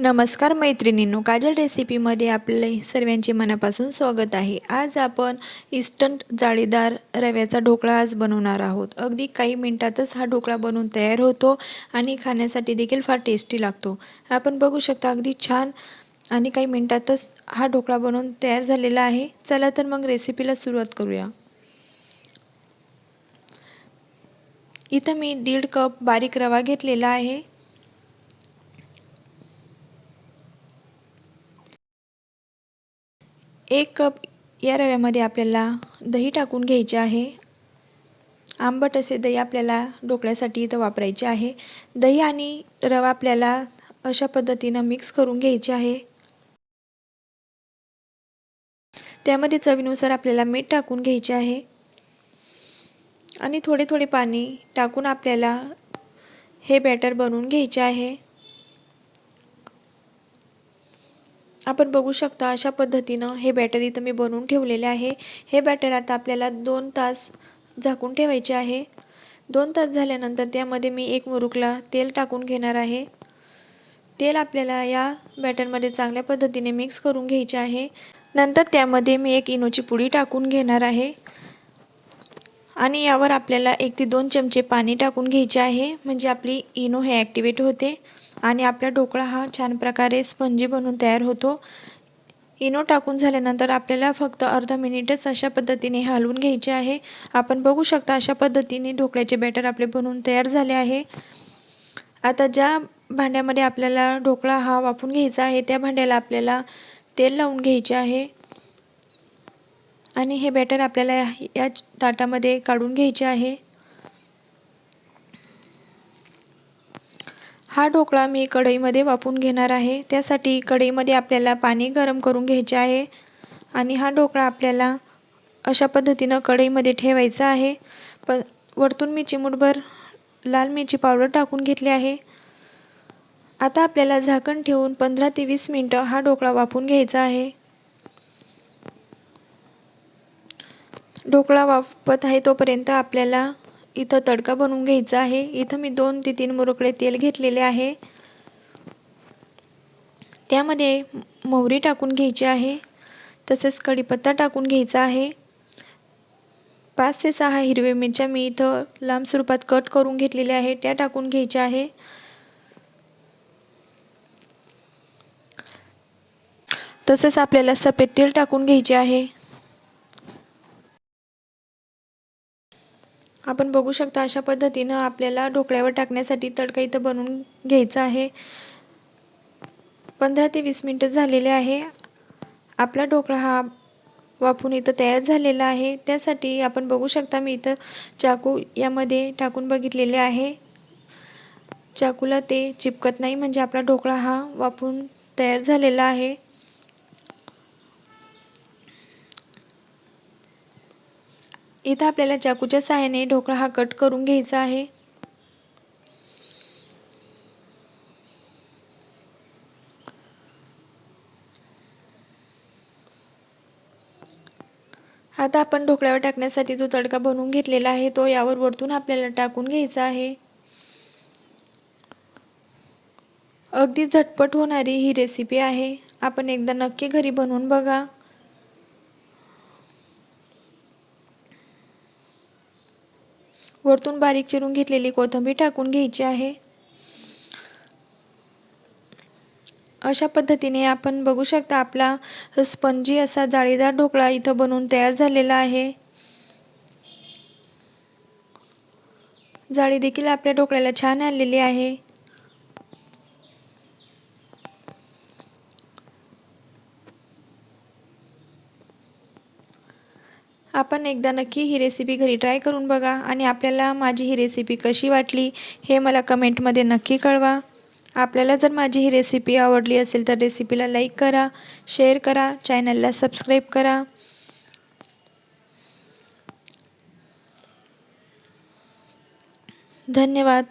नमस्कार मैत्रिणींनो काजल रेसिपीमध्ये आपले सर्वांचे मनापासून स्वागत आहे. आज आपण इस्टंट जाळीदार रव्याचा ढोकळा आज बनवणार आहोत. अगदी काही मिनटातच हा ढोकळा बनवून तयार होतो आणि खाण्यासाठी देखील फार टेस्टी लागतो. आपण बघू शकता अगदी छान आणि काही मिनटातच हा ढोकळा बनवून तयार झालेला आहे. चला तर मग रेसिपीला सुरुवात करूया. इथं मी दीड कप बारीक रवा घेतलेला आहे. एक कप या रव्यामध्ये आपल्याला दही टाकून घ्यायचे आहे. आंबट असे दही आपल्याला ढोकळ्यासाठी इथं वापरायचे आहे. दही आणि रवा आपल्याला अशा पद्धतीनं मिक्स करून घ्यायचे आहे. त्यामध्ये चवीनुसार आपल्याला मीठ टाकून घ्यायचे आहे. आणि थोडे थोडे पाणी टाकून आपल्याला हे बॅटर बनवून घ्यायचे आहे. आपण बघू शकता अशा पद्धतीनं हे बॅटर इथं मी बनवून ठेवलेले आहे. हे बॅटर आता आपल्याला दोन तास झाकून ठेवायचे आहे. दोन तास झाल्यानंतर त्यामध्ये मी एक मुरुकला तेल टाकून घेणार आहे. तेल आपल्याला या बॅटरमध्ये चांगल्या पद्धतीने मिक्स करून घ्यायचे आहे. नंतर त्यामध्ये मी एक इनोची पुडी टाकून घेणार आहे. आणि यावर आपल्याला एक ते दोन चमचे पाणी टाकून घ्यायचे आहे. म्हणजे आपली इनो हे ॲक्टिवेट होते. आणि आपला ढोकळा हा छान प्रकारे स्पंजी बनून तयार होतो. इनो टाकून झाल्यानंतर आपल्याला फक्त अर्धा मिनिटच अशा पद्धतीने हलवून घ्यायचे आहे. आपण बघू शकता अशा पद्धतीने ढोकळ्याचे बॅटर आपले बनवून तयार झाले आहे. आता ज्या भांड्यामध्ये आपल्याला ढोकळा हा वापून घ्यायचा आहे त्या भांड्याला आपल्याला तेल लावून घ्यायचे आहे. आणि हे बॅटर आपल्याला या ताटामध्ये काढून घ्यायचे आहे. हा ढोकळा मी कढईमध्ये वापून घेणार आहे. त्यासाठी कढईमध्ये आपल्याला पाणी गरम करून घ्यायचे आहे आणि हा ढोकळा आपल्याला अशा पद्धतीनं कढईमध्ये ठेवायचा आहे. प वरतून मी चिमूटभर लाल मिरची पावडर टाकून घेतली आहे. आता आपल्याला झाकण ठेवून पंधरा ते वीस मिनटं हा ढोकळा वाफून घ्यायचा आहे. ढोकळा वाफत आहे तोपर्यंत आपल्याला इथं तडका बनवून घ्यायचा आहे. इथं मी दोन ते तीन मुरकडे तेल घेतलेले आहे. त्यामध्ये मोहरी टाकून घ्यायची आहे. तसेच कढीपत्ता टाकून घ्यायचा आहे. पाच ते सहा हिरवे मिरच्या मी इथं लांब स्वरूपात कट करून घेतलेल्या आहे. त्या टाकून घ्यायच्या आहे. तसेच आपल्याला सफेद तेल टाकून घ्यायचे आहे. आपण बघू शकता अशा पद्धतीनं आपल्याला ढोकळ्यावर टाकण्यासाठी तडका इथं बनवून घ्यायचा आहे. पंधरा ते वीस मिनटं झालेले आहे. आपला ढोकळा हा वाफून इथं तयार झालेला आहे. त्यासाठी आपण बघू शकता मी इथं चाकू यामध्ये टाकून बघितलेले आहे. चाकूला ते चिपकत नाही म्हणजे आपला ढोकळा हा वाफून तयार झालेला आहे. इथं आपल्याला चाकूच्या सहाय्याने ढोकळा हा कट करून घ्यायचा आहे. आता आपण ढोकळ्यावर टाकण्यासाठी जो तडका बनवून घेतलेला आहे तो यावर वरतून आपल्याला टाकून घ्यायचा आहे. अगदी झटपट होणारी ही रेसिपी आहे. आपण एकदा नक्की घरी बनवून बघा. वरतून बारीक चिरून घेतलेली कोथिंबीर टाकून घ्यायची आहे. अशा पद्धतीने आपण बघू शकता आपला स्पंजी असा जाळीदार ढोकळा इथं बनवून तयार झालेला आहे. जाळी देखील आपल्या ढोकळ्याला छान आलेली आहे. आपण एकदा नक्की ही रेसिपी घरी ट्राय करून बघा आणि आपल्याला माझी ही रेसिपी कशी वाटली हे मला कमेंटमध्ये नक्की कळवा. आपल्याला जर माझी ही रेसिपी आवडली असेल तर रेसिपीला लाईक करा शेअर करा चॅनलला सबस्क्राईब करा. धन्यवाद.